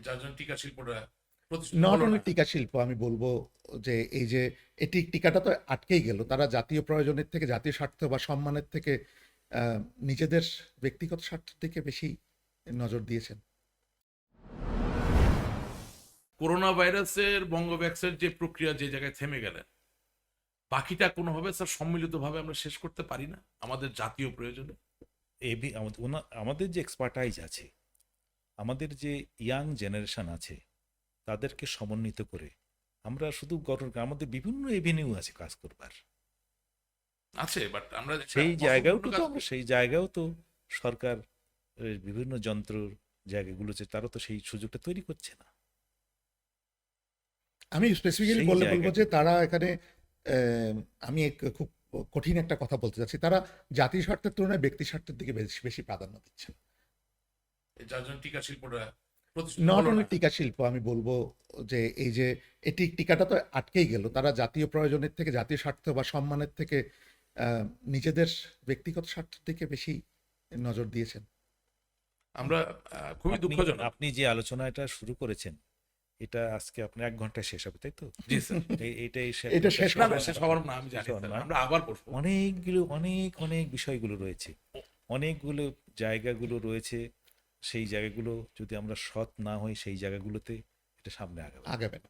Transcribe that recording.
যার জন্য টিকা শিল্পটা নট অনলি টিকা শিল্প আমি বলব যে এই যে এটি টিকাটা তো আটকেই গেল। তারা জাতীয় প্রয়োজনের থেকে জাতীয় স্বার্থ বা সম্মানের থেকে আহ, নিজেদের ব্যক্তিগত স্বার্থের দিকে বেশি নজর দিয়েছেন। করোনা ভাইরাসের বঙ্গভ্যাক্সের যে প্রক্রিয়া যে জায়গায় থেমে গেলেন বাকিটা কোনোভাবে স্যার সম্মিলিতভাবে আমরা শেষ করতে পারি না? আমাদের জাতীয় প্রয়োজনে? আমাদের আমাদের যে এক্সপার্টাইজ আছে আমাদের যে ইয়াং জেনারেশন আছে তাদেরকে সমন্বিত করে আমরা শুধু গঠন আমাদের বিভিন্ন এভিনিউ আছে কাজ করবার। আছে বাট আমরা সেই জায়গাও তো। সেই জায়গাও তো সরকার বিভিন্ন যন্ত্র জায়গাগুলো আছে তারা তো সেই সুযোগটা তৈরি করছে না। আমি স্পেসিফিক্যালি সেই বলে বলব যে তারা এখানে আহ, আমি এক- খুব কঠিন একটা কথা বলতে চাচ্ছি তারা জাতীয় স্বার্থের তুলনায় ব্যক্তি স্বার্থের দিকে বেশি বেশি প্রাধান্য দিচ্ছেন। যার জন্য টিকা শিল্পটা নট অনলি টিকা শিল্প আমি বলব যে এই যে এটি টিকাটা তো আটকেই গেল। তারা জাতীয় প্রয়োজনের থেকে জাতীয় স্বার্থ বা সম্মানের থেকে নিজেদের ব্যক্তিগত স্বার্থের দিকে বেশি নজর দিয়েছেন। আমরা খুবই দুঃখজনক। আপনি যে আলোচনাটা শুরু করেছেন এটা আজকে আপনার এক ঘন্টায় শেষ হবে তাই তো? জি স্যার। এই- শেষ- এটা শেষ না শেষ হওয়ার না আমি জানি। আমরা আবার বসবো অনেকগুলো অনেক অনেক বিষয়গুলো রয়েছে। অনেকগুলো জায়গাগুলো রয়েছে সেই জায়গাগুলো যদি আমরা সৎ না হই সেই জায়গাগুলোতে এটা সামনে আগাবে আগাবে না।